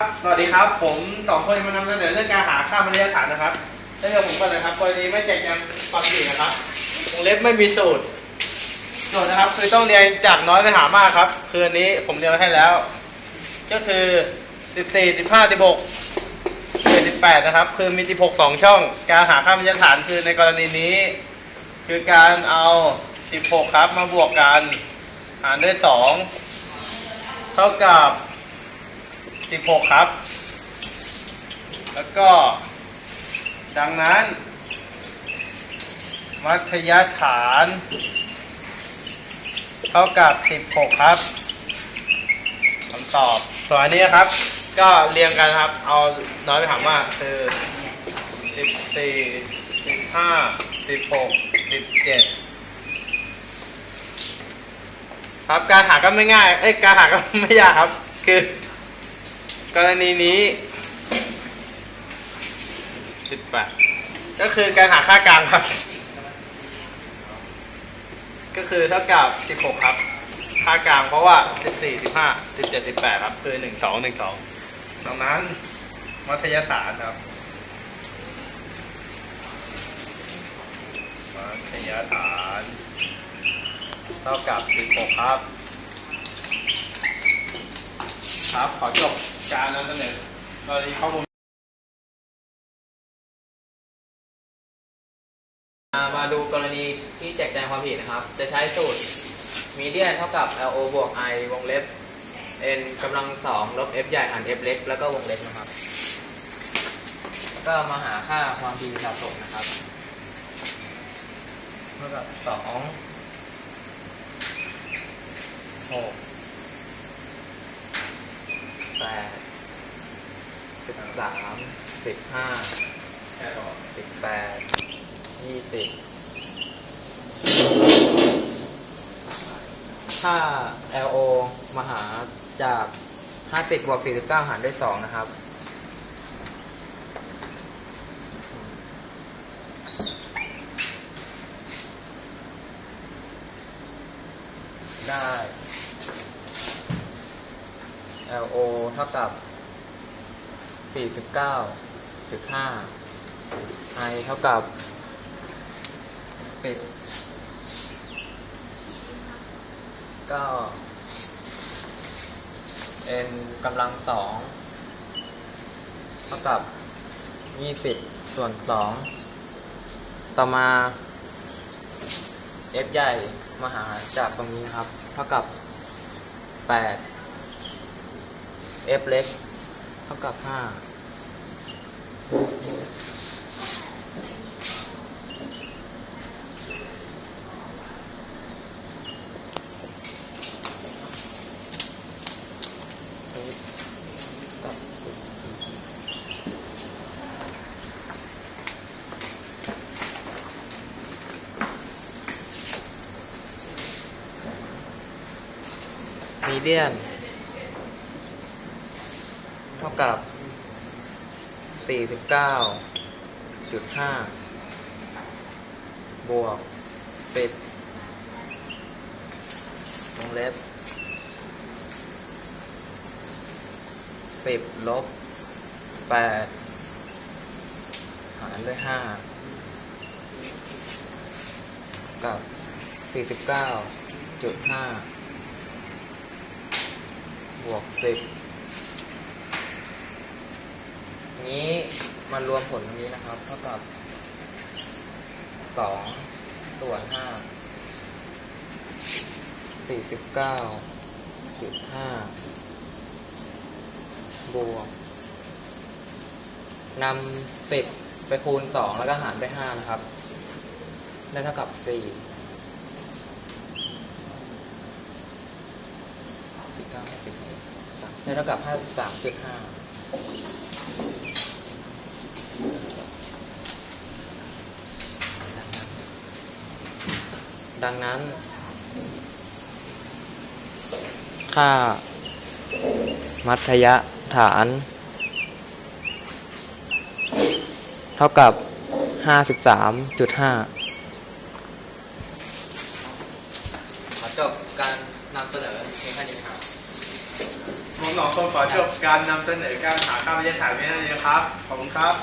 สวัสดีครับ ผมสองคนมานำเสนอเรื่องการหาค่ามาตรฐานนะครับเรื่องผมก่อนนะครับกรณีไม่แจกแจงความผินะครับวงเล็บไม่มีสูตรสูตรนะครับ คือต้องเรียนจากน้อยไปหามากครับ คืออันนี้ผมเรียนไว้ให้แล้ว ก็คือสิบสี่สิบห้าสิบหกสิบแปดนะครับ คือมีสิบหกสองช่อง การหาค่ามาตรฐานคือในกรณีนี้ คือการเอาสิบหกครับมาบวกกัน หารด้วยสองเท่ากับ สิบหกครับ แล้วก็ ดังนั้น มัธยฐาน เท่ากับสิบหกครับคำตอบส่วนอันนี้ครับ ก็เรียงกันครับ เอาน้อยไปถามว่าคือสิบสี่สิบห้าสิบหกสิบเจ็ดครับการหาก็ไม่ง่าย เอ้ย การหาก็ไม่ยากครับ คือ กรณีนี้สิบแปดก็คือการหาค่ากลางครับ ก็คือเท่ากับสิบหกครับ ค่ากลางเพราะว่าสิบสี่สิบห้าสิบเจ็ดสิบแปดครับ คือหนึ่งสองหนึ่งสองดังนั้นมัธยสารครับมัธยฐาน เท่ากับสิบหกครับ ครับ ขอจบการนำเสนอกรณีข้อมูลมาดูกรณีที่แจกแจงความผิดนะครับ จะใช้สูตรมีเดียนเท่ากับ LO บวก I วงเล็บ n กำลังสองลบ f ใหญ่หาร f เล็ก แล้วก็วงเล็บนะครับแล้วก็มาหาค่าความถี่สะสมนะครับเท่ากับสองหกแปด สามสิบห้าสิบแปดยี่สิบถ้า LO มาหาจาก50บบวก49หารด้วย2นะครับได้ LO เท่ากับ 49.5 I เท่ากับสิบก็ n กำลังสองเท่ากับยี่สิบส่วนสองต่อมา f ใหญ่มาหาจากตรงนี้ครับ เท่ากับแปด f เล็ก ท่ากับห้ามีเดียน เท่ากับ 49.5 บวก 10วงเล็บสิบลบแปดหารด้วยห้ากับสี่สิบวกสิบ นี้มันรวมผลตรงนี้นะครับ เท่ากับสองส่วนห้าสี่สิบเก้าจุดห้าบวกนำสิบไปคูณสองแล้วก็หารด้วยห้านะครับ ได้เท่ากับสี่สิบเก้าสิบสามได้เท่ากับห้าสามจุดห้า ดังนั้น ค่า มัธยฐาน เท่ากับ 53.5ขอจบการนำเสนอเพียงแค่นี้นะครับผมหนองคนขอจบการนำเสนอการหาค่าบรรยากาศไว้เท่านี้ครับ ขอบคุณครับ